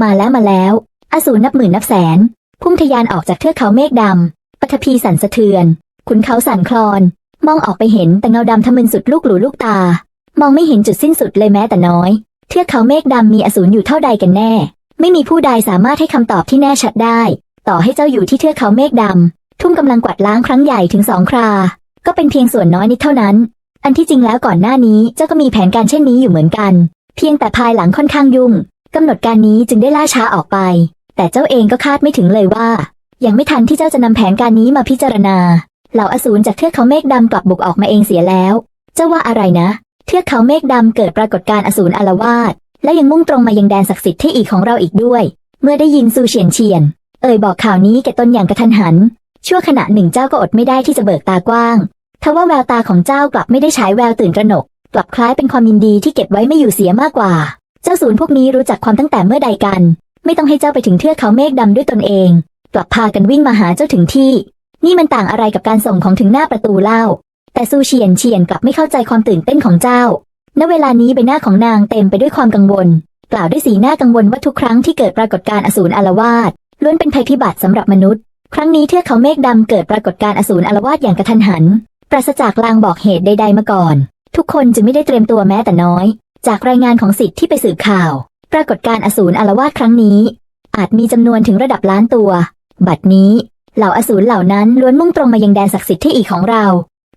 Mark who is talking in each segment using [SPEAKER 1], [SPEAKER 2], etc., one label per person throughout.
[SPEAKER 1] มาแล้วมาแล้ว อสูรนับหมื่นนับแสน พุ่งทะยานออกจากเทือกเขาเมฆดำปฐพีสั่นสะเทือน ขุนเขาสั่นคลอน มองออกไปเห็นแต่เงาดำทะมึนสุดลูกหลูลูกตา มองไม่เห็นจุดสิ้นสุดเลยแม้แต่น้อย เทือกเขาเมฆดำมีอสูรอยู่เท่าใดกันแน่ ไม่มีผู้ใดสามารถให้คำตอบที่แน่ชัดได้ ต่อให้เจ้าอยู่ที่เทือกเขาเมฆดำทุ่มกำลังกวาดล้างครั้งใหญ่ถึงสองครา ก็เป็นเพียงส่วนน้อยนิดเท่านั้น อันที่จริงแล้วก่อนหน้านี้เจ้าก็มีแผนการเช่นนี้อยู่เหมือนกัน เพียงแต่ภายหลังค่อนข้างยุ่ง กำหนดการนี้จึงได้ล่าช้าออกไป แต่เจ้าเองก็คาดไม่ถึงเลยว่า ยังไม่ทันที่เจ้าจะนำแผนการนี้มาพิจารณา เหล่าอสูรจากเทือกเขาเมฆดำกลับบุกออกมาเองเสียแล้ว เจ้าว่าอะไรนะ เทือกเขาเมฆดำเกิดปรากฏการอสูรอารวาสและยังมุ่งตรงมายังแดนศักดิ์สิทธิ์ที่อีกของเราอีกด้วย เมื่อได้ยินซูเฉียนเฉียน เอ่ยบอกข่าวนี้แก่ตนอย่างกระทันหัน ชั่วขณะหนึ่งเจ้าก็อดไม่ได้ที่จะเบิกตากว้างทว่าแววตาของเจ้ากลับไม่ได้ฉายแววตื่นตระหนก กลับคล้ายเป็นความยินดีที่เก็บไว้ไม่อยู่เสียมากกว่า เจ้าศูนย์พวกนี้รู้จักความตั้งแต่เมื่อใดกัน ไม่ต้องให้เจ้าไปถึงเทือกเขาเมฆดำด้วยตนเอง กลับพากันวิ่งมาหาเจ้าถึงที่ นี่มันต่างอะไรกับการส่งของถึงหน้าประตูเล่า แต่ซูเฉียนเฉียนกลับไม่เข้าใจความตื่นเต้นของเจ้า ณ เวลานี้ใบหน้าของนางเต็มไปด้วยความกังวล กล่าวด้วยสีหน้ากังวลว่าทุกครั้งที่เกิดปรากฏการณ์อสูรอารวาสล้วนเป็นภัยพิบัติสำหรับมนุษย์ ครั้งนี้เทือกเขาเมฆดำเกิดปรากฏการณ์อสูรอารวาสอย่างกระทันหัน ปราศจากลางบอกเหตุใดๆมาก่อน ทุกคนจึงไม่ได้เตรียมตัวแม้แต่น้อย จากรายงานของสิทธิ์ที่ไปสืบข่าว ปรากฏการอสูรอารวาสครั้งนี้ อาจมีจำนวนถึงระดับล้านตัว บัดนี้ เหล่าอสูรเหล่านั้นล้วนมุ่งตรงมายังแดนศักดิ์สิทธิ์ที่อีกของเรา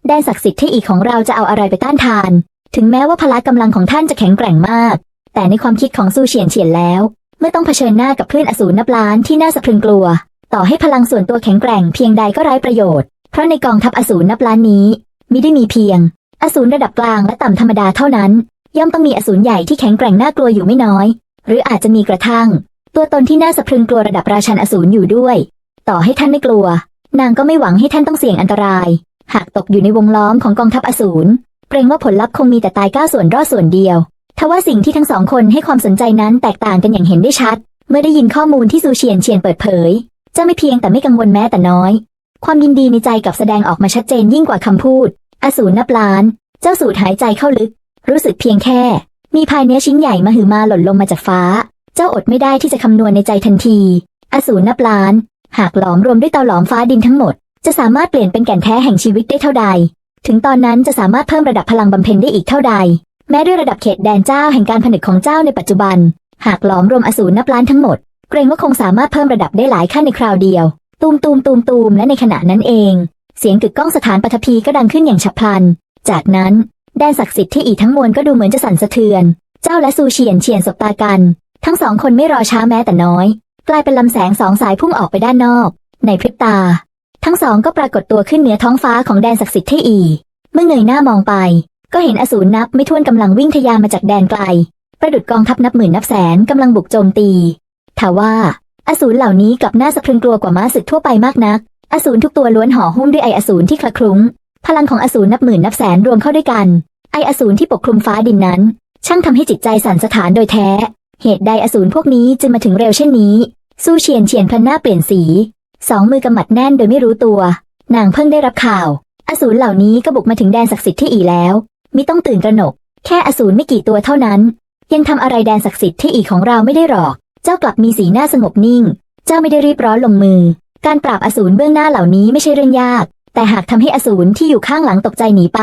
[SPEAKER 1] แดนศักดิ์สิทธิ์ที่อีกของเราจะเอาอะไรไปต้านทาน ถึงแม้ว่าพละกำลังของท่านจะแข็งแกร่งมาก แต่ในความคิดของซูเฉียนเฉียนแล้ว เมื่อต้องเผชิญหน้ากับคลื่นอสูรนับล้านที่น่าสะพรึงกลัว ต่อให้พลังส่วนตัวแข็งแกร่งเพียงใดก็ไร้ประโยชน์ เพราะในกองทัพอสูรนับล้านนี้มิได้มีเพียง อสูรระดับกลางและต่ำธรรมดาเท่านั้น ย่อมต้องมีอสูรใหญ่ที่แข็งแกร่งน่ากลัวอยู่ไม่น้อย หรืออาจจะมีกระทั่ง ตัวตนที่น่าสะพรึงกลัวระดับราชันอสูรอยู่ด้วย ต่อให้ท่านไม่กลัว นางก็ไม่หวังให้ท่านต้องเสี่ยงอันตราย หากตกอยู่ในวงล้อมของกองทัพอสูรเกรงว่าผลลัพธ์คงมีแต่ตายก้าวส่วนรอดส่วนเดียวทว่าสิ่งที่ทั้งสองคนให้ความสนใจนั้นแตกต่างกันอย่างเห็นได้ชัด เมื่อได้ยินข้อมูลที่ซูเฉียนเฉียนเปิดเผยเจ้าไม่เพียงแต่ไม่กังวลแม้แต่น้อย ความยินดีในใจกับแสดงออกมาชัดเจนยิ่งกว่าคำพูด อสูรนับล้าน เจ้าสูดหายใจเข้าลึก รู้สึกเพียงแค่ มีภายเนื้อชิ้นใหญ่มาหือมาหล่นลงมาจากฟ้า เจ้าอดไม่ได้ที่จะคำนวณในใจทันที อสูรนับล้าน หากหลอมรวมด้วยเตาหลอมฟ้าดินทั้งหมด จะสามารถเปลี่ยนเป็นแก่นแท้แห่งชีวิตได้เท่าใด ถึงตอนนั้นจะสามารถเพิ่มระดับพลังบำเพ็ญได้อีกเท่าใด แม้ด้วยระดับเขตแดนเจ้าแห่งการผนึกของเจ้าในปัจจุบัน หากหลอมรวมอสูรนับล้านทั้งหมด เกรงว่าคงสามารถเพิ่มระดับได้หลายขั้นในคราวเดียว ตูมตูมตูมตูมและในขณะนั้นเอง เสียงกึกก้องสถานปฐพีก็ดังขึ้นอย่างฉับพลัน จากนั้น แดนศักดิ์สิทธิ์ที่อีทั้งมวลก็ดูเหมือนจะสั่นสะเทือน เจ้าและซูเฉียนเฉียนสบตากัน ทั้งสองคนไม่รอช้าแม้แต่น้อย กลายเป็นลำแสงสองสายพุ่งออกไปด้านนอก ในพริบตา ทั้งสองก็ปรากฏตัวขึ้นเหนือท้องฟ้าของแดนศักดิ์สิทธิ์ที่อี เมื่อเงยหน้ามองไป ก็เห็นอสูรนับไม่ถ้วนกำลังวิ่งทะยานมาจากแดนไกล ประดุดกองทัพนับหมื่นนับแสนกำลังบุกโจมตีทว่า อสูรเหล่านี้กลับหน่าสะพรึงกลัวกว่าม้าศึกทั่วไปมากนัก อสูรทุกตัวล้วนห่อหุ้มด้วยไออสูรที่คละคลุ้ง พลังของอสูรนับหมื่นนับแสนรวมเข้าด้วยกัน ไออสูรที่ปกคลุมฟ้าดินนั้น ช่างทำให้จิตใจสั่นสะท้านโดยแท้ เหตุใดอสูรพวกนี้จึงมาถึงเร็วเช่นนี้ สู้เฉียนเฉียนพลันหน้าเปลี่ยนสี สองมือกำมัดแน่นโดยไม่รู้ตัว นางเพิ่งได้รับข่าว อสูรเหล่านี้ก็บุกมาถึงแดนศักดิ์สิทธิ์ที่อีแล้ว มิต้องตื่นตระหนก แค่อสูรไม่กี่ตัวเท่านั้น ยังทำอะไรแดนศักดิ์สิทธิ์ที่อีของเราไม่ได้หรอก เจ้ากลับมีสีหน้าสงบนิ่ง เจ้าไม่ได้รีบร้อนลงมือ การปราบอสูรเบื้องหน้าเหล่านี้ไม่ใช่เรื่องยาก แต่หากทำให้อสูรที่อยู่ข้างหลังตกใจหนีไป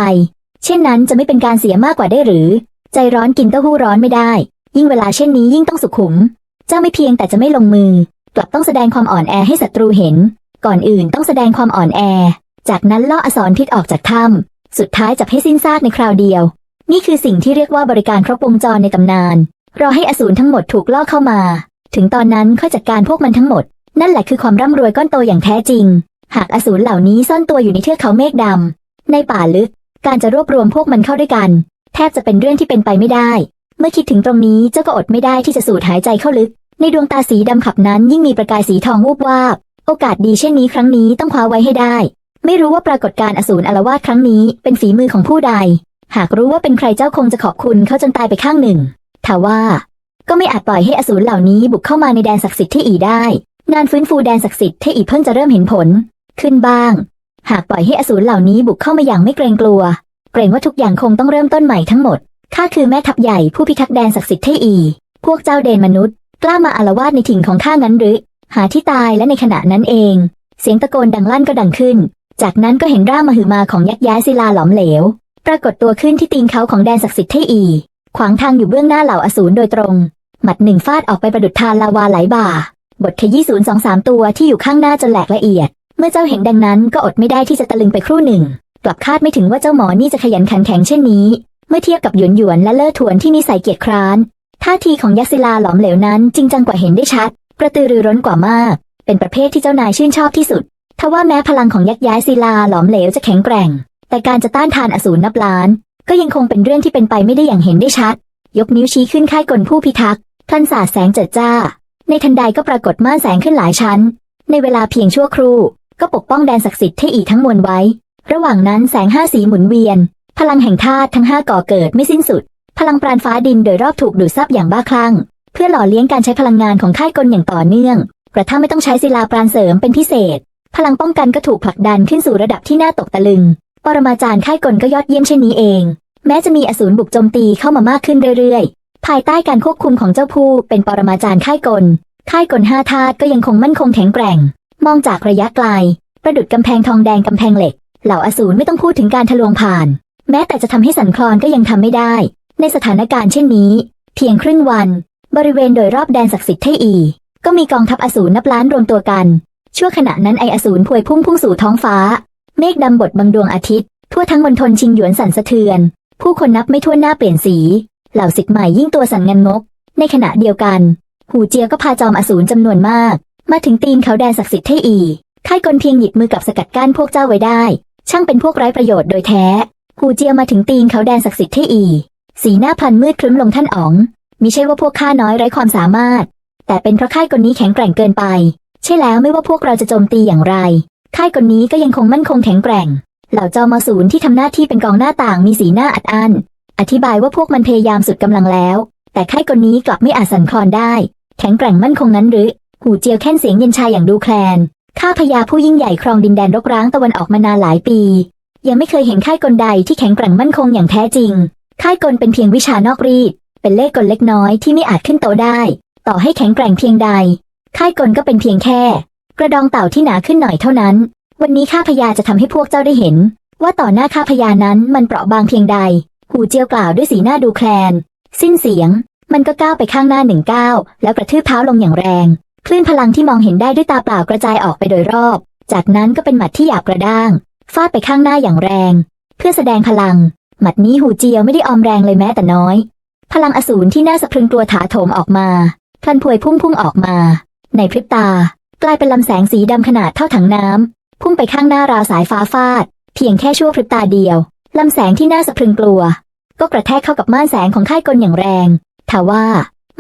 [SPEAKER 1] เช่นนั้นจะไม่เป็นการเสียมากกว่าได้หรือ ใจร้อนกินเต้าหู้ร้อนไม่ได้ ยิ่งเวลาเช่นนี้ยิ่งต้องสุขุม เจ้าไม่เพียงแต่จะไม่ลงมือ กลับต้องแสดงความอ่อนแอให้ศัตรูเห็น ก่อนอื่นต้องแสดงความอ่อนแอ จากนั้นล่ออสรพิษออกจากถ้ำสุดท้ายจับให้สิ้นซากในคราวเดียว นี่คือสิ่งที่เรียกว่าบริการครบวงจรในตำนาน รอให้อสูรทั้งหมดถูกล่อเข้ามา ถึงตอนนั้นค่อยจัดการพวกมันทั้งหมด นั่นแหละคือความร่ำรวยก้อนโตอย่างแท้จริง หากอสูรเหล่านี้ซ่อนตัวอยู่ในเทือกเขาเมฆดำในป่าลึก การจะรวบรวมพวกมันเข้าด้วยกัน แทบจะเป็นเรื่องที่เป็นไปไม่ได้ เมื่อคิดถึงตรงนี้เจ้าก็อดไม่ได้ที่จะสูดหายใจเข้าลึก ในดวงตาสีดำขับนั้นยิ่งมีประกายสีทองวูบวาบ โอกาสดีเช่นนี้ครั้งนี้ต้องคว้าไว้ให้ได้ ไม่รู้ว่าปรากฏการอสูรอารวาสครั้งนี้เป็นฝีมือของผู้ใด หากรู้ว่าเป็นใครเจ้าคงจะขอบคุณเขาจนตายไปข้างหนึ่งทว่า ก็ไม่อาจปล่อยให้อสูรเหล่านี้บุกเข้ามาในแดนศักดิ์สิทธิ์ที่อีได้ งานฟื้นฟูแดนศักดิ์สิทธิ์ที่อีเพิ่งจะเริ่มเห็นผล ขึ้นบ้าง หากปล่อยให้อสูรเหล่านี้บุกเข้ามาอย่างไม่เกรงกลัว เกรงว่าทุกอย่างคงต้องเริ่มต้นใหม่ทั้งหมดข้าคือแม่ทัพใหญ่ผู้พิทักษ์แดนศักดิ์สิทธิ์ที่อี พวกเจ้าเดนมนุษย์ กล้ามาอาละวาดในถิ่นของข้างั้นหรือ หาที่ตายและในขณะนั้นเอง เสียงตะโกนดังลั่นก็ดังขึ้น จากนั้นก็เห็นร่างมหึมาของยักษ์ย้ายศิลาหลอมเหลว ปรากฏตัวขึ้นที่ตีนเขาของแดนศักดิ์สิทธิ์เทอี ขวางทางอยู่เบื้องหน้าเหล่าอสูรโดยตรง หมัดหนึ่งฟาดออกไปประดุดทานลาวาไหลบ่า บทขยี้ศูนย์สองสามตัวที่อยู่ข้างหน้าจนแหลกละเอียด มื่อเจ้าเห็นดังนั้นก็อดไม่ได้ที่จะตะลึงไปครู่หนึ่ง กลับคาดไม่ถึงว่าเจ้าหมอนี่จะขยันขันแข็งเช่นนี้ เมื่อเทียบกับหยวนหยวนและเล่อถวนที่นิสัยเกียจคร้าน ท่าทีของยักษ์ศิลาหลอมเหลวนั้นจริงจังกว่าเห็นได้ชัด กระตือรือร้นกว่ามาก เป็นประเภทที่เจ้านายชื่นชอบที่สุด ทว่าแม้พลังของยักษ์ย้ายศิลาหลอมเหลวจะแข็งแกร่ง แต่การจะต้านทานอสูรนับล้าน ก็ยังคงเป็นเรื่องที่เป็นไปไม่ได้อย่างเห็นได้ชัด ยกนิ้วชี้ขึ้นค่ายกลผู้พิทักษ์พลันสาดแสงเจิดจ้า ในทันใดก็ปรากฏม่านแสงขึ้นหลายชั้น ในเวลาเพียงชั่วครู่ ก็ปกป้องแดนศักดิ์สิทธิ์ให้อีทั้งมวลไว้ ระหว่างนั้นแสงห้าสีหมุนเวียน พลังแห่งธาตุทั้งห้าก่อเกิดไม่สิ้นสุด พลังปราณฟ้าดินโดยรอบถูกดูดซับอย่างบ้าคลั่ง เพื่อหล่อเลี้ยงการใช้พลังงานของค่ายกลอย่างต่อเนื่อง กระทั่งไม่ต้องใช้ศิลาปราณเสริมเป็นพิเศษ พลังป้องกันก็ถูกผลักดันขึ้นสู่ระดับที่น่าตกตะลึง ปรมาจารย์ค่ายกลก็ยอดเยี่ยมเช่นนี้เอง แม้จะมีอสูรบุกโจมตีเข้ามามากขึ้นเรื่อยๆ ภายใต้การควบคุมของเจ้าผู้เป็นปรมาจารย์ค่ายกลค่ายกลห้าธาตุก็ยังคงมั่นคงแข็งแกร่ง มองจากระยะไกล ประดุดกำแพงทองแดงกำแพงเหล็ก เหล่าอสูรไม่ต้องพูดถึงการทะลวงผ่าน แม้แต่จะทำให้สันคลอนก็ยังทำไม่ได้ ในสถานการณ์เช่นนี้ เพียงครึ่งวัน บริเวณโดยรอบแดนศักดิ์สิทธิ์เทอี ก็มีกองทัพอสูรนับล้านรวมตัวกัน ชั่วขณะนั้นไออสูรพวยพุ่งพุ่งสู่ท้องฟ้า เมฆดำบดบังดวงอาทิตย์ ทั่วทั้งมณฑลชิงหยวนสั่นสะเทือน ผู้คนนับไม่ถ้วนหน้าเปลี่ยนสี เหล่าสิทธิ์ใหม่ยิ่งตัวสั่นงันงก ในขณะเดียวกัน หูเจียก็พาจอมอสูรจำนวนมาก มาถึงตีนเขาแดนศักดิ์สิทธิ์เทอีค่ายกลเพียงหยิบมือกับสกัดกั้นพวกเจ้าไว้ได้ ช่างเป็นพวกไร้ประโยชน์โดยแท้หูเจียมาถึงตีนเขาแดนศักดิ์สิทธิ์เทอี สีหน้าพันมืดครึ้มลงท่านอ๋องมิใช่ว่าพวกข้าน้อยไร้ความสามารถ แต่เป็นเพราะค่ายกลนี้แข็งแกร่งเกินไป ใช่แล้วไม่ว่าพวกเราจะโจมตีอย่างไร ค่ายกลนี้ก็ยังคงมั่นคงแข็งแกร่ง เหล่าจอมอสูรที่ทำหน้าที่เป็นกองหน้าต่างมีสีหน้าอัดอั้นอธิบายว่าพวกมันพยายามสุดกำลังแล้ว แต่ค่ายกลนี้กลับไม่อาจสั่นคลอนได้ แข็งแกร่งมั่นคงนั้นหรือ หูเจียวแค่นเสียงเย็นชายอย่างดูแคลน ข้าพญาผู้ยิ่งใหญ่ครองดินแดนรกร้างตะวันออกมานานหลายปี ยังไม่เคยเห็นค่ายกลใดที่แข็งแกร่งมั่นคงอย่างแท้จริง ค่ายกลเป็นเพียงวิชานอกรีด เป็นเลขกลเล็กน้อยที่ไม่อาจขึ้นโตได้ ต่อให้แข็งแกร่งเพียงใด ค่ายกลก็เป็นเพียงแค่ กระดองเต่าที่หนาขึ้นหน่อยเท่านั้น วันนี้ข้าพญาจะทำให้พวกเจ้าได้เห็น ว่าต่อหน้าข้าพญานั้นมันเปราะบางเพียงใด หูเจียวกล่าวด้วยสีหน้าดูแคลน สิ้นเสียงมันก็ก้าวไปข้างหน้าหนึ่งก้าวแล้วกระทืบเท้าลงอย่างแรง คลื่นพลังที่มองเห็นได้ด้วยตาเปล่ากระจายออกไปโดยรอบ จากนั้นก็เป็นหมัดที่หยาบกระด้าง ฟาดไปข้างหน้าอย่างแรง เพื่อแสดงพลัง หมัดนี้หูเจียวไม่ได้ออมแรงเลยแม้แต่น้อย พลังอสูรที่น่าสะพรึงกลัวถาโถมออกมาพลันพวยพุ่งพุ่งออกมา ในพริบตา กลายเป็นลำแสงสีดำขนาดเท่าถังน้ำพุ่งไปข้างหน้าราวสายฟ้าฟาด เพียงแค่ชั่วพริบตาเดียวลำแสงที่น่าสะพรึงกลัว ก็กระแทกเข้ากับม่านแสงของค่ายกลอย่างแรงทว่า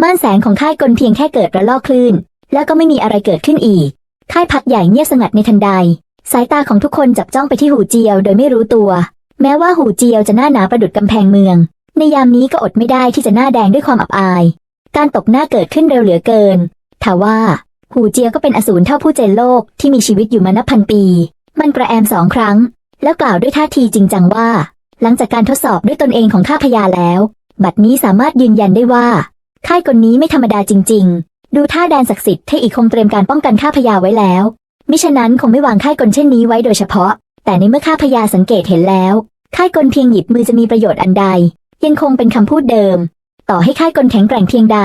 [SPEAKER 1] ม่านแสงของค่ายกลเพียงแค่เกิดระลอกคลื่น แล้วก็ไม่มีอะไรเกิดขึ้นอีก ค่ายพักใหญ่เงียบสงัดในทันใด สายตาของทุกคนจับจ้องไปที่หูเจียวโดยไม่รู้ตัว แม้ว่าหูเจียวจะหน้าหนาประดุดกำแพงเมือง ในยามนี้ก็อดไม่ได้ที่จะหน้าแดงด้วยความอับอาย การตกหน้าเกิดขึ้นเร็วเหลือเกินทว่า หูเจียวก็เป็นอสูรเท่าผู้เจนโลกที่มีชีวิตอยู่มานับพันปี มันกระแอมสองครั้ง แล้วกล่าวด้วยท่าทีจริงจังว่า หลังจากการทดสอบด้วยตนเองของข้าพยาแล้ว บัดนี้สามารถยืนยันได้ว่า ค่ายกลนี้ไม่ธรรมดาจริงๆ ดูท่าแดนศักดิ์สิทธิ์ที่อีกคงเตรียมการป้องกันข้าพยาไว้แล้ว มิฉะนั้นคงไม่วางค่ายกลเช่นนี้ไว้โดยเฉพาะ แต่ในเมื่อข้าพยาสังเกตเห็นแล้ว ค่ายกลเพียงหยิบมือจะมีประโยชน์อันใด ยังคงเป็นคำพูดเดิม ต่อให้ค่ายกลแข็งแกร่งเพียงใด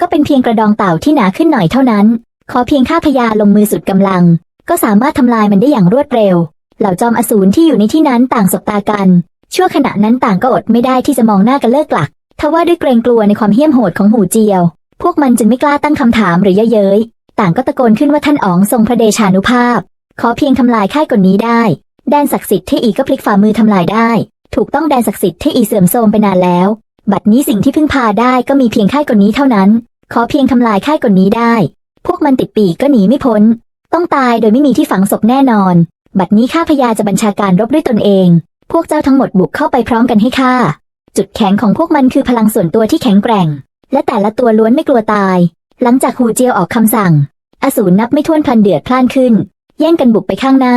[SPEAKER 1] ก็เป็นเพียงกระดองเต่าที่หนาขึ้นหน่อยเท่านั้น ขอเพียงข้าพยาลงมือสุดกำลัง ก็สามารถทำลายมันได้อย่างรวดเร็ว เหล่าจอมอสูรที่อยู่ในที่นั้นต่างสบตากัน ชั่วขณะนั้นต่างก็อดไม่ได้ที่จะมองหน้ากันเลิกหลักทว่าด้วยเกรงกลัวในความเหี้ยมโหดของหูเจียว พวกมันจึงไม่กล้าตั้งคำถามหรือเย้ยเย้ย ต่างก็ตะโกนขึ้นว่าท่านอ๋องทรงพระเดชานุภาพ ขอเพียงทำลายค่ายกลนี้ได้ แดนศักดิ์สิทธิ์ที่อีก็พลิกฝ่ามือทำลายได้ ถูกต้องแดนศักดิ์สิทธิ์ที่อีเสื่อมโทรมไปนานแล้ว บัดนี้สิ่งที่พึ่งพาได้ก็มีเพียงค่ายกลนี้เท่านั้น ขอเพียงทำลายค่ายกลนี้ได้ พวกมันติดปีกก็หนีไม่พ้น ต้องตายโดยไม่มีที่ฝังศพแน่นอน บัดนี้ข้าพยาจะบัญชาการรบด้วยตนเอง พวกเจ้าทั้งหมดบุกเข้าไปพร้อมกันให้ข้าจุดแข็งของพวกมันคือพลังส่วนตัวที่แข็งแกร่ง และแต่ละตัวล้วนไม่กลัวตาย หลังจากหูเจียวออกคำสั่ง อสูรนับไม่ถ้วนพลันเดือดพล่านขึ้น แย่งกันบุกไปข้างหน้า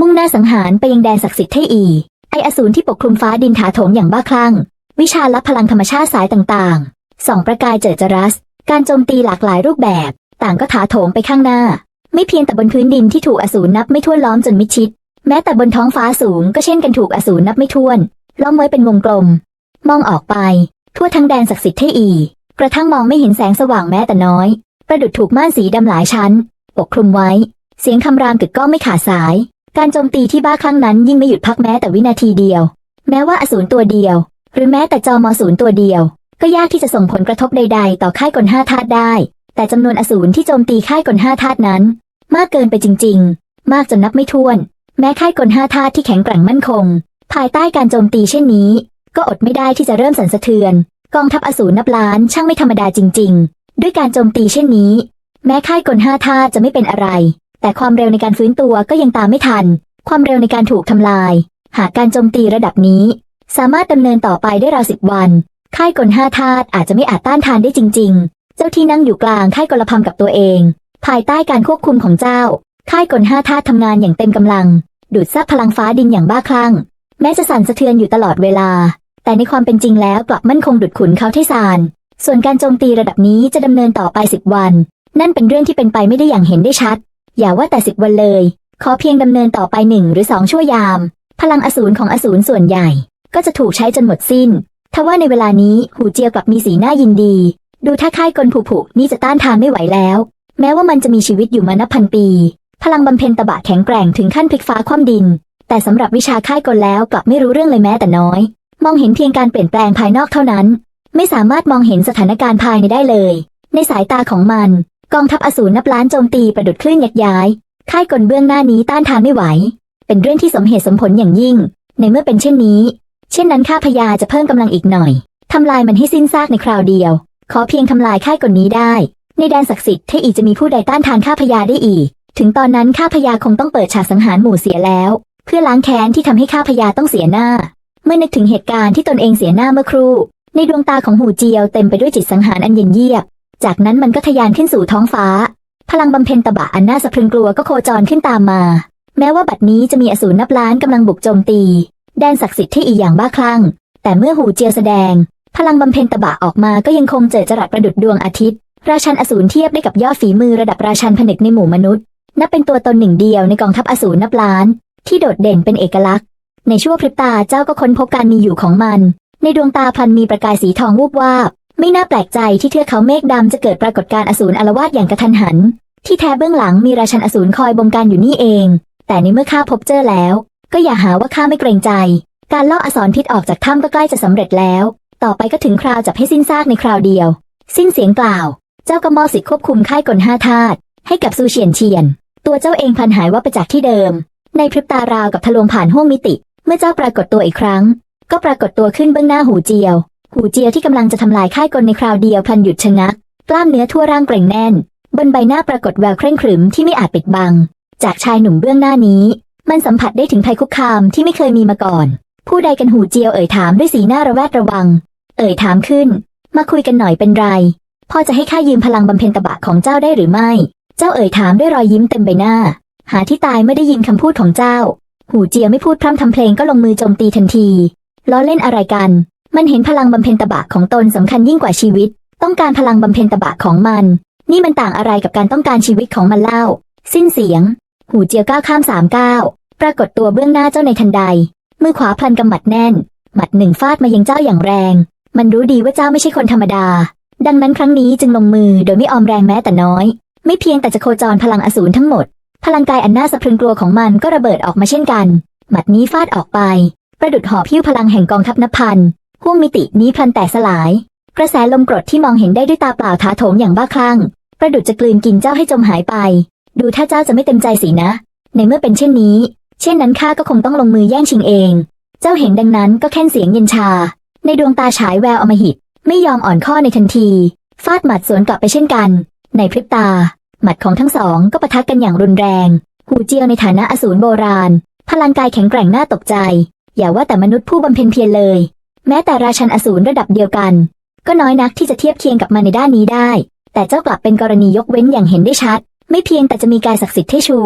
[SPEAKER 1] มุ่งหน้าสังหารไปยังแดนศักดิ์สิทธิ์เทอี ไออสูรที่ปกคลุมฟ้าดินถาโถมอย่างบ้าคลั่ง วิชาลับพลังธรรมชาติสายต่างๆ สองประกายเจิดจรัส การโจมตีหลากหลายรูปแบบ ต่างก็ถาโถมไปข้างหน้า ไม่เพียงแต่บนพื้นดินที่ถูกอสูรนับไม่ถ้วนล้อมจนมิดชิด แม้แต่บนท้องฟ้าสูงก็เช่นกันถูกอสูรนับไม่ถ้วนล้อมไว้เป็นวงกลม มองออกไป ทั่วทั้งแดนศักดิ์สิทธิ์เทอี กระทั่งมองไม่เห็นแสงสว่างแม้แต่น้อย ประดุดถูกม่านสีดำหลายชั้น ปกคลุมไว้ เสียงคำรามกึกก้องไม่ขาดสาย การโจมตีที่บ้าคลั่งนั้นยิ่งไม่หยุดพักแม้แต่วินาทีเดียว แม้ว่าอสูรตัวเดียว หรือแม้แต่จอมอสูรตัวเดียว ก็ยากที่จะส่งผลกระทบใด ๆ ต่อค่ายกลห้าธาตุได้ แต่จำนวนอสูรที่โจมตีค่ายกลห้าธาตุนั้น มากเกินไปจริง ๆ มากจนนับไม่ถ้วน แม้ค่ายกลห้าธาตุที่แข็งแกร่งมั่นคง ภายใต้การโจมตีเช่นนี้ ก็อดไม่ได้ที่จะเริ่มสั่นสะเทือน กองทัพอสูรนับล้านช่างไม่ธรรมดาจริง ๆ ด้วยการโจมตีเช่นนี้ แม้ค่ายกลห้าธาจะไม่เป็นอะไร แต่ความเร็วในการฟื้นตัวก็ยังตามไม่ทัน ความเร็วในการถูกทำลาย หากการโจมตีระดับนี้ สามารถดำเนินต่อไปได้ราวสิบวัน ค่ายกลห้าธาตุอาจจะไม่อาจต้านทานได้จริง ๆ เจ้าที่นั่งอยู่กลางค่ายกลพัมกับตัวเอง ภายใต้การควบคุมของเจ้า ค่ายกลห้าธาตุทำงานอย่างเต็มกำลัง ดูดซับพลังฟ้าดินอย่างบ้าคลั่ง แม้จะสั่นสะเทือนอยู่ตลอดเวลา แต่ในความเป็นจริงแล้วกลับมั่นคงดุดขุนเขาเทซาน ส่วนการโจมตีระดับนี้จะดำเนินต่อไปสิบวัน นั่นเป็นเรื่องที่เป็นไปไม่ได้อย่างเห็นได้ชัด อย่าว่าแต่สิบวันเลย ขอเพียงดำเนินต่อไปหนึ่งหรือสองชั่วยาม พลังอสูรของอสูรส่วนใหญ่ ก็จะถูกใช้จนหมดสิ้น ทว่าในเวลานี้หูเจียวกลับมีสีหน้ายินดี ดูท่าค่ายกลผูผุนี่จะต้านทานไม่ไหวแล้ว แม้ว่ามันจะมีชีวิตอยู่มานับพันปี พลังบำเพ็ญตบะแข็งแกร่งถึงขั้นพลิกฟ้าคว่ำดิน แต่สำหรับวิชาค่ายกลแล้วกลับไม่รู้เรื่องเลยแม้แต่น้อย มองเห็นเพียงการเปลี่ยนแปลงภายนอกเท่านั้น ไม่สามารถมองเห็นสถานการณ์ภายในได้เลย ในสายตาของมัน กองทัพอสูรนับล้านโจมตีประดุดคลื่นยักย้าย ค่ายกลเบื้องหน้านี้ต้านทานไม่ไหว เป็นเรื่องที่สมเหตุสมผลอย่างยิ่ง ในเมื่อเป็นเช่นนี้ เช่นนั้นข้าพญาจะเพิ่มกำลังอีกหน่อยทำลายมันให้สิ้นซากในคราวเดียว ขอเพียงทำลายค่ายกลนี้ได้ ในแดนศักดิ์สิทธิ์ถ้าอีกจะมีผู้ใดต้านทานข้าพญาได้อีก ถึงตอนนั้นข้าพญาคงต้องเปิดฉากสังหารหมู่เสียแล้ว เพื่อล้างแค้นที่ทำให้ข้าพญาต้องเสียหน้า เมื่อนึกถึงเหตุการณ์ที่ตนเองเสียหน้าเมื่อครู่ ในดวงตาของหูเจียวเต็มไปด้วยจิตสังหารอันเย็นเยียบ จากนั้นมันก็ทะยานขึ้นสู่ท้องฟ้า พลังบำเพ็ญตบะอันน่าสะพรึงกลัวก็โคจรขึ้นตามมา แม้ว่าบัดนี้จะมีอสูรนับล้านกำลังบุกโจมตี แดนศักดิ์สิทธิ์ที่อีอย่างบ้าคลั่ง แต่เมื่อหูเจียวแสดง พลังบำเพ็ญตบะออกมาก็ยังคงเจิดจรัสประดุดดวงอาทิตย์ ราชันอสูรเทียบได้กับยอดฝีมือระดับราชันผนึกในหมู่มนุษย์ นับเป็นตัวตนหนึ่งเดียวในกองทัพอสูรนับล้าน ที่โดดเด่นเป็นเอกลักษณ์ ในชั่วพริบตาเจ้าก็ค้นพบการมีอยู่ของมัน ในดวงตาพันมีประกายสีทองวูบวาบ ไม่น่าแปลกใจที่เทือกเขาเมฆดำจะเกิดปรากฏการณ์อสูรอารวาสอย่างกระทันหัน ที่แท้เบื้องหลังมีราชันอสูรคอยบงการอยู่นี่เอง แต่ในเมื่อข้าพบเจอแล้ว ก็อย่าหาว่าข้าไม่เกรงใจ การล่ออสรพิษออกจากถ้ำก็ใกล้จะสำเร็จแล้ว ต่อไปก็ถึงคราวจับให้สิ้นซากในคราวเดียว สิ้นเสียงกล่าว เจ้าก็มอบสิทธิควบคุมค่ายกลห้าธาตุให้กับซูเฉียนเฉียน ตัวเจ้าเองพันหายว่าไปจากที่เดิม ในพริบตาราวกับทะลวงผ่านห้วงมิติ เมื่อเจ้าปรากฏตัวอีกครั้ง ก็ปรากฏตัวขึ้นเบื้องหน้าหูเจียว หูเจียวที่กำลังจะทำลายค่ายกลในคราวเดียวพลันหยุดชะงัก กล้ามเนื้อทั่วร่างเกร็งแน่น บนใบหน้าปรากฏแววเคร่งขรึมที่ไม่อาจปิดบัง จากชายหนุ่มเบื้องหน้านี้ มันสัมผัสได้ถึงภัยคุกคามที่ไม่เคยมีมาก่อน ผู้ใดกันหูเจียวเอ่ยถามด้วยสีหน้าระแวดระวัง เอ่ยถามขึ้น มาคุยกันหน่อยเป็นไรพ่อจะให้ข้ายืมพลังบำเพ็ญตบะของเจ้าได้หรือไม่ เจ้าเอ่ยถามด้วยรอยยิ้มเต็มใบหน้า หาที่ตายไม่ได้ยินคำพูดของเจ้า หูเจียไม่พูดพร่ำทำเพลงก็ลงมือโจมตีทันที ล้อเล่นอะไรกัน มันเห็นพลังบำเพ็ญตบะของตนสำคัญยิ่งกว่าชีวิต ต้องการพลังบำเพ็ญตบะของมัน นี่มันต่างอะไรกับการต้องการชีวิตของมันเล่า สิ้นเสียง หูเจียวก้าวข้ามสามก้าวปรากฏตัวเบื้องหน้าเจ้าในทันใด มือขวาพลันกำหมัดแน่น หมัดหนึ่งฟาดมายังเจ้าอย่างแรง มันรู้ดีว่าเจ้าไม่ใช่คนธรรมดา ดังนั้นครั้งนี้จึงลงมือโดยไม่ออมแรงแม้แต่น้อย ไม่เพียงแต่จะโคจรพลังอสูรทั้งหมด พลังกายอันน่าสะพรึงกลัวของมันก็ระเบิดออกมาเช่นกัน หมัดนี้ฟาดออกไป ประดุดหอบพิ้วพลังแห่งกองทัพนับพันห่วงมิตินี้พลันแตกสลาย กระแสลมกรดที่มองเห็นได้ด้วยตาเปล่าถาโถมอย่างบ้าคลั่ง ประดุดจะกลืนกินเจ้าให้จมหายไป ดูถ้าเจ้าจะไม่เต็มใจสินะ ในเมื่อเป็นเช่นนี้ เช่นนั้นข้าก็คงต้องลงมือแย่งชิงเอง เจ้าเห็นดังนั้นก็แค่นเสียงเย็นชา ในดวงตาฉายแววอมหิต ไม่ยอมอ่อนข้อในทันที ฟาดหมัดสวนกลับไปเช่นกัน ในพริบตา หมัดของทั้งสองก็ปะทะกันอย่างรุนแรง หูเจียวในฐานะอสูรโบราณ พลังกายแข็งแกร่งน่าตกใจ อย่าว่าแต่มนุษย์ผู้บำเพ็ญเพียรเลย แม้แต่ราชันอสูรระดับเดียวกัน ก็น้อยนักที่จะเทียบเคียงกับมันในด้านนี้ได้ แต่เจ้ากลับเป็นกรณียกเว้นอย่างเห็นได้ชัด ไม่เพียงแต่จะมีกายศักดิ์สิทธิ์ที่ชู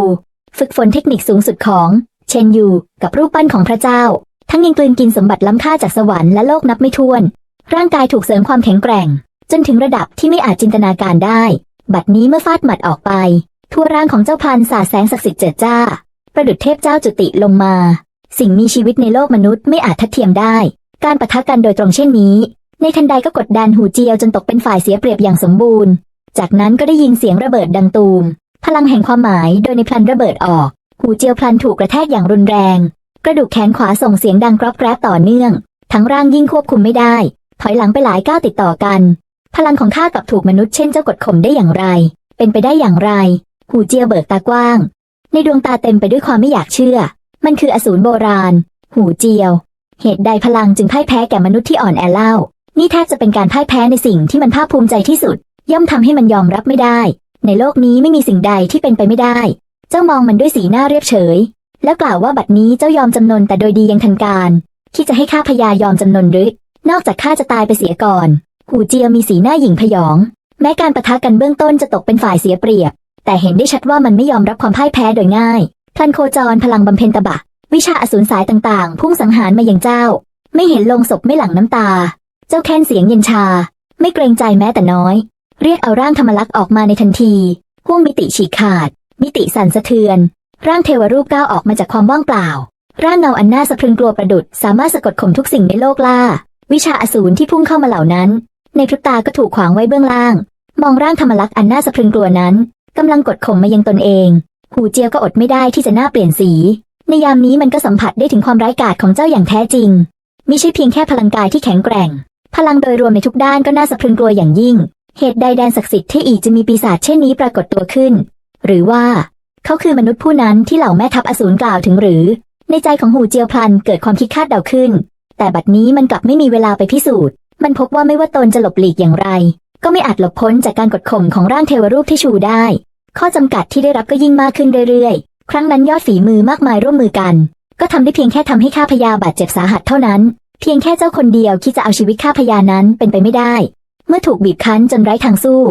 [SPEAKER 1] ฝึกฝนเทคนิคสูงสุดของเชนยูกับรูปปั้นของพระเจ้า ทั้งยังกลืนกินสมบัติล้ำค่าจากสวรรค์และโลกนับไม่ถ้วน ร่างกายถูกเสริมความแข็งแกร่ง จนถึงระดับที่ไม่อาจจินตนาการได้ บัดนี้เมื่อฟาดหมัดออกไป ทั่วร่างของเจ้าพันสาแสงศักดิ์สิทธิ์เจิดจ้า ประดุจเทพเจ้าจุติลงมา สิ่งมีชีวิตในโลกมนุษย์ไม่อาจทัดเทียมได้ การปะทะกันโดยตรงเช่นนี้ ในทันใดก็กดดันหูเจียวจนตกเป็นฝ่ายเสียเปรียบอย่างสมบูรณ์ จากนั้นก็ได้ยินเสียงระเบิดดังตูม พลังแห่งความหมายโดยในพลันระเบิดออก หูเจียวพลันถูกกระแทกอย่างรุนแรง กระดูกแขนขวาส่งเสียงดังกรอบแกรบต่อเนื่อง ทั้งร่างยิ่งควบคุมไม่ได้ ถอยหลังไปหลายก้าวติดต่อกัน พลังของข้ากลับถูกมนุษย์เช่นเจ้ากดข่มได้อย่างไร เป็นไปได้อย่างไร หูเจียวเบิกตากว้าง ในดวงตาเต็มไปด้วยความไม่อยากเชื่อ มันคืออสูรโบราณ หูเจียว เหตุใดพลังจึงพ่ายแพ้แก่มนุษย์ที่อ่อนแอเล่า นี่แทบจะเป็นการพ่ายแพ้ในสิ่งที่มันภาคภูมิใจที่สุด ย่อมทำให้มันยอมรับไม่ได้ ในโลกนี้ไม่มีสิ่งใดที่เป็นไปไม่ได้ เจ้ามองมันด้วยสีหน้าเรียบเฉย แล้วกล่าวว่าบัดนี้เจ้ายอมจำนนแต่โดยดียังทันการคิดจะให้ข้าพยายอมจำนนหรือนอกจากข้าจะตายไปเสียก่อน หูเจียมีสีหน้าหยิ่งพยอง แม้การประทะกันเบื้องต้นจะตกเป็นฝ่ายเสียเปรียบ แต่เห็นได้ชัดว่ามันไม่ยอมรับความพ่ายแพ้โดยง่ายพลันโคจรพลังบำเพ็ญตบะ วิชาอสูรสายต่างๆ พุ่งสังหารมาอย่างเจ้า ไม่เห็นลงศพไม่หลั่งน้ำตา เจ้าแค้นเสียงเย็นชา ไม่เกรงใจแม้แต่น้อย เรียกเอาร่างธรรมลักษ์ออกมาในทันทีห่วงมิติฉีกขาด มิติสั่นสะเทือน ร่างเทวรูปก้าวออกมาจากความว่างเปล่า ร่างเงาอันน่าสะพรึงกลัวประดุดสามารถสะกดข่มทุกสิ่งในโลกล่า วิชาอสูรที่พุ่งเข้ามาเหล่านั้น ในพริบตาก็ถูกขวางไว้เบื้องล่าง มองร่างธรรมลักษณ์อันน่าสะพรึงกลัวนั้นกำลังกดข่มมายังตนเอง หูเจียวก็อดไม่ได้ที่จะหน้าเปลี่ยนสี ในยามนี้มันก็สัมผัสได้ถึงความร้ายกาจของเจ้าอย่างแท้จริงมิใช่เพียงแค่พลังกายที่แข็งแกร่ง พลังโดยรวมในทุกด้านก็น่าสะพรึงกลัวอย่างยิ่ง เหตุใดแดนศักดิ์สิทธิ์ที่อีกจะมีปีศาจเช่นนี้ปรากฏตัวขึ้น หรือว่า เขาคือมนุษย์ผู้นั้นที่เหล่าแม่ทัพอสูรกล่าวถึงหรือ ในใจของหูเจียวพลันเกิดความคิดคาดเดาขึ้น แต่บัดนี้มันกลับไม่มีเวลาไปพิสูจน์ มันพบว่าไม่ว่าตนจะหลบหลีกอย่างไร ก็ไม่อาจหลบพ้นจากการกดข่มของร่างเทวรูปที่ชูได้ ข้อจำกัดที่ได้รับก็ยิ่งมากขึ้นเรื่อยๆ ครั้งนั้นยอดฝีมือมากมายร่วมมือกัน ก็ทำได้เพียงแค่ทำให้ข้าพยาบาดเจ็บสาหัสเท่านั้น เพียงแค่เจ้าคนเดียวคิดจะเอาชีวิตข้าพยานั้นเป็นไปไม่ได้ เมื่อถูกบีบคั้นจนไร้ทางสู้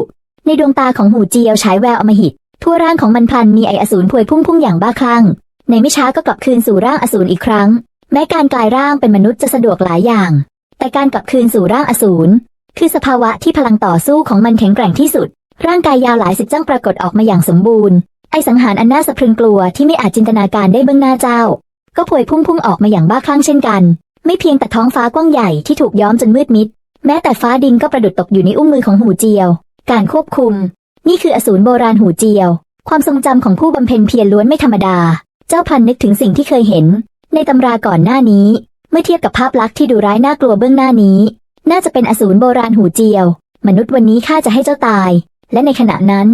[SPEAKER 1] ในดวงตาของหูเจียวฉายแววอมหิตทั่วร่างของมันพันมีไออสูรพวยพุ่งพุ่งอย่างบ้าคลั่ง ในไม่ช้าก็กลับคืนสู่ร่างอสูรอีกครั้ง แม้การกลายร่างเป็นมนุษย์จะสะดวกหลายอย่าง แต่การกลับคืนสู่ร่างอสูรคือสภาวะที่พลังต่อสู้ของมันแข็งแกร่งที่สุด ร่างกายยาวหลายสิบจ้างปรากฏออกมาอย่างสมบูรณ์ ไอสังหารอันน่าสะพรึงกลัวที่ไม่อาจจินตนาการได้เบื้องหน้าเจ้า ก็พวยพุ่งพุ่งออกมาอย่างบ้าคลั่งเช่นกัน ไม่เพียงแต่ท้องฟ้ากว้างใหญ่ที่ถูกย้อมจนมืดมิด แม้แต่ฟ้าดินก็ประดุดตกอยู่ในอุ้งมือของหูเจียว การควบคุม นี่คืออสูรโบราณหูเจียว ความทรงจำของผู้บำเพ็ญเพียรล้วนไม่ธรรมดา เจ้าพันนึกถึงสิ่งที่เคยเห็น ในตำราก่อนหน้านี้ เมื่อเทียบกับภาพลักษณ์ที่ดูร้ายน่ากลัวเบื้องหน้านี้ น่าจะเป็นอสูรโบราณหูเจียว มนุษย์วันนี้ข้าจะให้เจ้าตาย และในขณะนั้น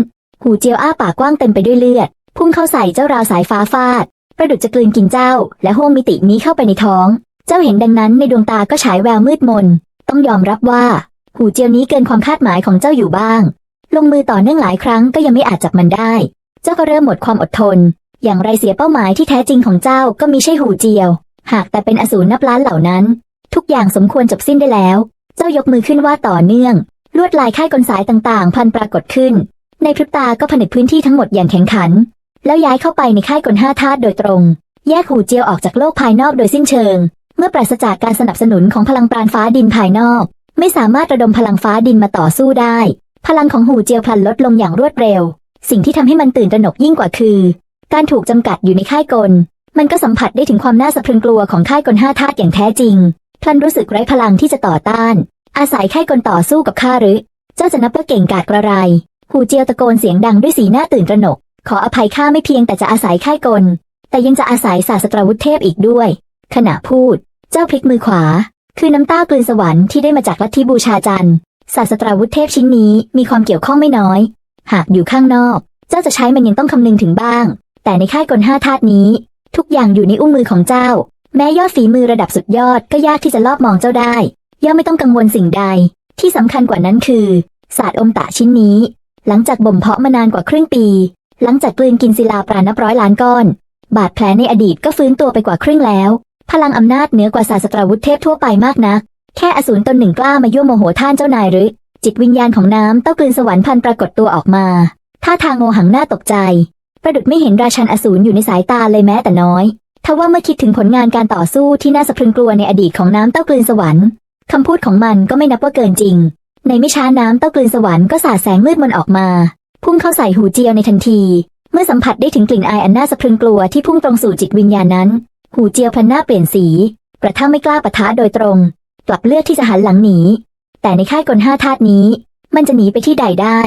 [SPEAKER 1] หูเจียวอ้าปากกว้างเต็มไปด้วยเลือด พุ่งเข้าใส่เจ้าราวสายฟ้าฟาด ประดุจจะกลืนกินเจ้า และห้วงมิตินี้เข้าไปในท้อง เจ้าเห็นดังนั้นในดวงตาก็ฉายแววมืดมน ต้องยอมรับว่า หูเจียวนี้เกินความคาดหมายของเจ้าอยู่บ้าง ลงมือต่อเนื่องหลายครั้งก็ยังไม่อาจจับมันได้ เจ้าก็เริ่มหมดความอดทน อย่างไรเสียเป้าหมายที่แท้จริงของเจ้าก็มีใช่หูเจียว หากแต่เป็นอสูรนับล้านเหล่านั้น ทุกอย่างสมควรจบสิ้นได้แล้ว เจ้ายกมือขึ้นว่าต่อเนื่อง ลวดลายค่ายกลสายต่างๆ พันปรากฏขึ้น ในพริบตาก็ผนึกพื้นที่ทั้งหมดอย่างแข็งขัน แล้วย้ายเข้าไปในค่ายกลห้าธาตุโดยตรง แยกหูเจียวออกจากโลกภายนอกโดยสิ้นเชิง เมื่อปราศจากการสนับสนุนของพลังปราณฟ้าดินภายนอก ไม่สามารถระดมพลังฟ้าดินมาต่อสู้ได้ พลังของหูเจียวพลันลดลงอย่างรวดเร็ว สิ่งที่ทำให้มันตื่นตระหนกยิ่งกว่าคือ การถูกจำกัดอยู่ในค่ายกล มันก็สัมผัสได้ถึงความน่าสะพรึงกลัวของค่ายกลห้าธาตุอย่างแท้จริงพลันรู้สึกไร้พลังที่จะต่อต้าน อาศัยค่ายกลต่อสู้กับข้าหรือ เจ้าจะนับว่าเก่งกาจกระไร หูเจียวตะโกนเสียงดังด้วยสีหน้าตื่นตระหนก ขออภัยข้าไม่เพียงแต่จะอาศัยค่ายกล แต่ยังจะอาศัยศาสตราวุธเทพอีกด้วย ขณะพูด เจ้าพลิกมือขวา คือน้ำตากลืนสวรรค์ที่ได้มาจากลัทธิบูชาจันทร์ศาสตราวุธเทพชิ้นนี้มีความเกี่ยวข้องไม่น้อย หากอยู่ข้างนอก เจ้าจะใช้มันยังต้องคำนึงถึงบ้าง แต่ในค่ายกลห้าธาตุนี้ ทุกอย่างอยู่ในอุ้งมือของเจ้า แม้ยอดฝีมือระดับสุดยอดก็ยากที่จะลอบมองเจ้าได้ ย่อมไม่ต้องกังวลสิ่งใด ที่สำคัญกว่านั้นคือ ศาสตร์อมตะชิ้นนี้ หลังจากบ่มเพาะมานานกว่าครึ่งปี หลังจากกลืนกินศิลาปราณนับร้อยล้านก้อน บาดแผลในอดีตก็ฟื้นตัวไปกว่าครึ่งแล้ว พลังอำนาจเหนือกว่าศาสตราวุธเทพทั่วไปมากนะแค่อสูรตนหนึ่งกล้ามายั่วโมโหท่านเจ้านายหรือ จิตวิญญาณของน้ำเต้ากลืนสวรรค์พันปรากฏตัวออกมาท่าทางโงหังหน้าตกใจ ประดุดไม่เห็นราชันอสูรอยู่ในสายตาเลยแม้แต่น้อยทว่าเมื่อคิดถึงผลงานการต่อสู้ที่น่าสะพรึงกลัวในอดีตของน้ำเต้ากลืนสวรรค์คำพูดของมันก็ไม่นับว่าเกินจริง ในไม่ช้าน้ำเต้ากลืนสวรรค์ก็สาดแสงมืดมนออกมา พุ่งเข้าใส่หูเจียวในทันที เมื่อสัมผัสได้ถึงกลิ่นอายอันน่าสะพรึงกลัวที่พุ่งตรงสู่จิตวิญญาณนั้น หูเจียวพันหน้าเปลี่ยนสี กระทั่งไม่กล้าปะทะโดยตรง กลับเลือกที่จะหันหลังหนี แต่ในค่ายกลห้าธาตุนี้ มันจะหนีไปที่ใดได้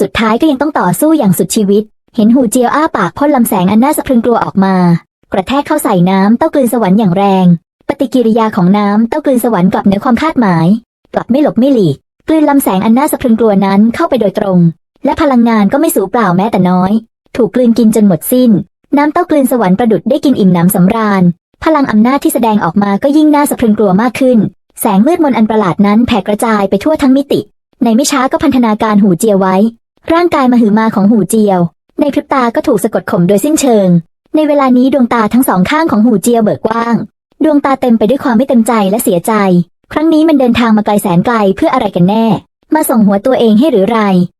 [SPEAKER 1] สุดท้ายก็ยังต้องต่อสู้อย่างสุดชีวิต เห็นหูเจียวอ้าปากพ่นลำแสงอันน่าสะพรึงกลัวออกมา กระแทกเข้าใส่น้ำเต้ากลืนสวรรค์อย่างแรง ปฏิกิริยาของน้ำเต้ากลืนสวรรค์กลับเหนือความคาดหมาย กลับไม่หลบไม่หลีกกลืนลำแสงอันน่าสะพรึงกลัวนั้นเข้าไปโดยตรง และพลังงานก็ไม่สูญเปล่าแม้แต่น้อย ถูกกลืนกินจนหมดสิ้น น้ำเต้ากลืนสวรรค์ประดุดได้กินอิ่มหนำสำราญ พลังอำนาจที่แสดงออกมาก็ยิ่งน่าสะพรึงกลัวมากขึ้น แสงมืดมนอันประหลาดนั้นแผ่กระจายไปทั่วทั้งมิติ ในไม่ช้าก็พันธนาการหูเจียวไว้ ร่างกายมหึมาของหูเจียว ในพริบตาก็ถูกสะกดข่มโดยสิ้นเชิง ในเวลานี้ดวงตาทั้งสองข้างของหูเจียวเบิกกว้าง ดวงตาเต็มไปด้วยความไม่เต็มใจและเสียใจ ครั้งนี้มันเดินทางมาไกลแสนไกลเพื่ออะไรกันแน่ มาส่งหัวตัวเองให้หรือไร